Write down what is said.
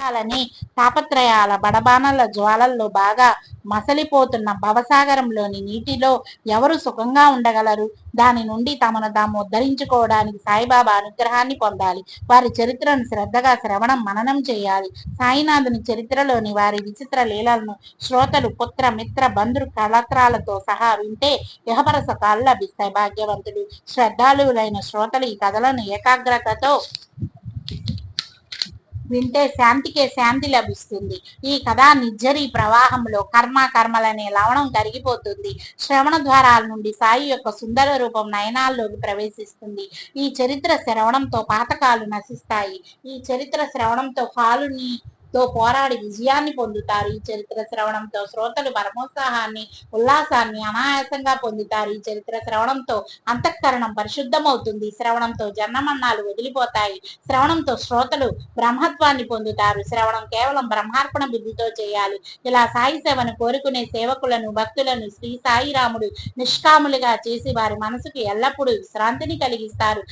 లని తాపత్రయాల బడబానల జ్వాలల్లో బాగా మసలిపోతున్న భవసాగరంలోని నీటిలో ఎవరు సుఖంగా ఉండగలరు? దాని నుండి తమను తాము ఉద్ధరించుకోవడానికి సాయిబాబా అనుగ్రహాన్ని పొందాలి. వారి చరిత్రను శ్రద్ధగా శ్రవణం మననం చేయాలి. సాయినాథుని చరిత్రలోని వారి విచిత్ర లీలలను శ్రోతలు పుత్ర మిత్ర బంధు కళత్రాలతో సహా వింటే యహపర సుఖాలు లభిస్తాయి భాగ్యవంతుడు శ్రద్ధాళువులైన శ్రోతలు ఈ కథలను ఏకాగ్రతతో వింటే శాంతికే శాంతి లభిస్తుంది. ఈ కథ నిజ్జరి ప్రవాహంలో కర్మ కర్మలనే లవణం కరిగిపోతుంది. శ్రవణ ద్వారాల నుండి సాయి యొక్క సుందర రూపం నయనాల్లోకి ప్రవేశిస్తుంది. ఈ చరిత్ర శ్రవణంతో పాతకాలు నశిస్తాయి. ఈ చరిత్ర శ్రవణంతో కాలుని తో పోరాడి విజయాన్ని పొందుతారు. ఈ చరిత్ర శ్రవణంతో శ్రోతలు పరమోత్సాహాన్ని ఉల్లాసాన్ని అనాయాసంగా పొందుతారు. ఈ చరిత్ర శ్రవణంతో అంతఃకరణం పరిశుద్ధమవుతుంది. శ్రవణంతో జన్మమన్నాలు వదిలిపోతాయి. శ్రవణంతో శ్రోతలు బ్రహ్మత్వాన్ని పొందుతారు. శ్రవణం కేవలం బ్రహ్మార్పణ బుద్ధితో చేయాలి. ఇలా సాయి సేవను కోరుకునే సేవకులను భక్తులను శ్రీ సాయి రాముడు నిష్కాములుగా చేసి వారి మనసుకు ఎల్లప్పుడూ విశ్రాంతిని కలిగిస్తారు.